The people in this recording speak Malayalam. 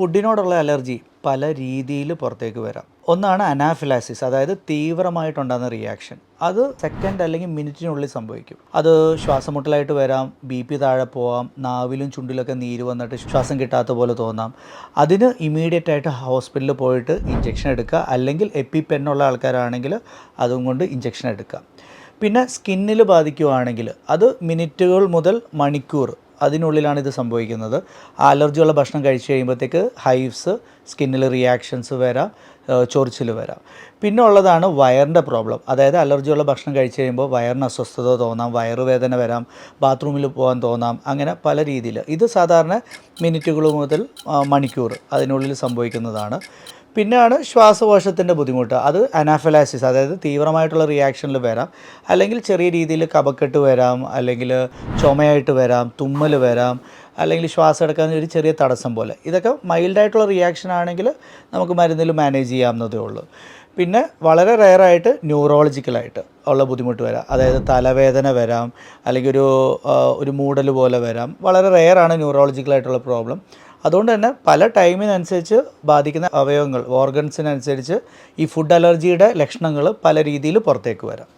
ഫുഡിനോടുള്ള അലർജി പല രീതിയിൽ പുറത്തേക്ക് വരാം. ഒന്നാണ് അനാഫിലാസിസ് അതായത് തീവ്രമായിട്ടുണ്ടാകുന്ന റിയാക്ഷൻ അത് സെക്കൻഡ് അല്ലെങ്കിൽ മിനിറ്റിനുള്ളിൽ സംഭവിക്കും. അത് ശ്വാസമുട്ടലായിട്ട് വരാം ബി പി താഴെ പോവാം നാവിലും ചുണ്ടിലൊക്കെ നീര് വന്നിട്ട് ശ്വാസം കിട്ടാത്ത പോലെ തോന്നാം. അതിന് ഇമീഡിയറ്റ് ആയിട്ട് ഹോസ്പിറ്റലിൽ പോയിട്ട് ഇഞ്ചക്ഷൻ എടുക്കുക. അല്ലെങ്കിൽ എപ്പി പെന്നുള്ള ആൾക്കാരാണെങ്കിൽ അതും കൊണ്ട് ഇഞ്ചക്ഷൻ എടുക്കുക. പിന്നെ സ്കിന്നിൽ ബാധിക്കുവാണെങ്കിൽ അത് മിനിറ്റുകൾ മുതൽ മണിക്കൂർ അതിനുള്ളിലാണ് ഇത് സംഭവിക്കുന്നത്. അലർജിയുള്ള ഭക്ഷണം കഴിച്ചു കഴിയുമ്പോഴത്തേക്ക് ഹൈവ്സ് സ്കിന്നിൽ റിയാക്ഷൻസ് വരാം ചൊറിച്ചിൽ വരാം. പിന്നെ ഉള്ളതാണ് വയറിന്റെ പ്രോബ്ലം അതായത് അലർജിയുള്ള ഭക്ഷണം കഴിച്ചു കഴിയുമ്പോൾ വയറിന് അസ്വസ്ഥത തോന്നാം വയറുവേദന വരാം ബാത്റൂമിൽ പോകാൻ തോന്നാം അങ്ങനെ പല രീതിയിൽ ഇത് സാധാരണ മിനിറ്റുകൾ മുതൽ മണിക്കൂർ അതിനുള്ളിൽ സംഭവിക്കുന്നതാണ്. പിന്നെയാണ് ശ്വാസകോശത്തിന്റെ ബുദ്ധിമുട്ട്. അത് അനാഫലാസിസ് അതായത് തീവ്രമായിട്ടുള്ള റിയാക്ഷനിൽ വരാം. അല്ലെങ്കിൽ ചെറിയ രീതിയിൽ കപക്കെട്ട് വരാം അല്ലെങ്കിൽ ചുമയായിട്ട് വരാം തുമ്മൽ വരാം അല്ലെങ്കിൽ ശ്വാസം എടുക്കാൻ ഒരു ചെറിയ തടസ്സം പോലെ. ഇതൊക്കെ മൈൽഡായിട്ടുള്ള റിയാക്ഷൻ ആണെങ്കിൽ നമുക്ക് മരുന്നിൽ മാനേജ് ചെയ്യാവുന്നതേ ഉള്ളൂ. പിന്നെ വളരെ റെയറായിട്ട് ന്യൂറോളജിക്കലായിട്ട് ഉള്ള ബുദ്ധിമുട്ട് വരാം. അതായത് തലവേദന വരാം അല്ലെങ്കിൽ ഒരു ഒരു മൂടൽ പോലെ വരാം. വളരെ റെയറാണ് ന്യൂറോളജിക്കലായിട്ടുള്ള പ്രോബ്ലം അതുകൊണ്ട് തന്നെ പല ടൈമിനനുസരിച്ച് ബാധിക്കുന്ന അവയവങ്ങൾ ഓർഗൻസിനനുസരിച്ച് ഈ ഫുഡ് അലർജിയുടെ ലക്ഷണങ്ങൾ പല രീതിയിൽ പുറത്തേക്ക് വരാം.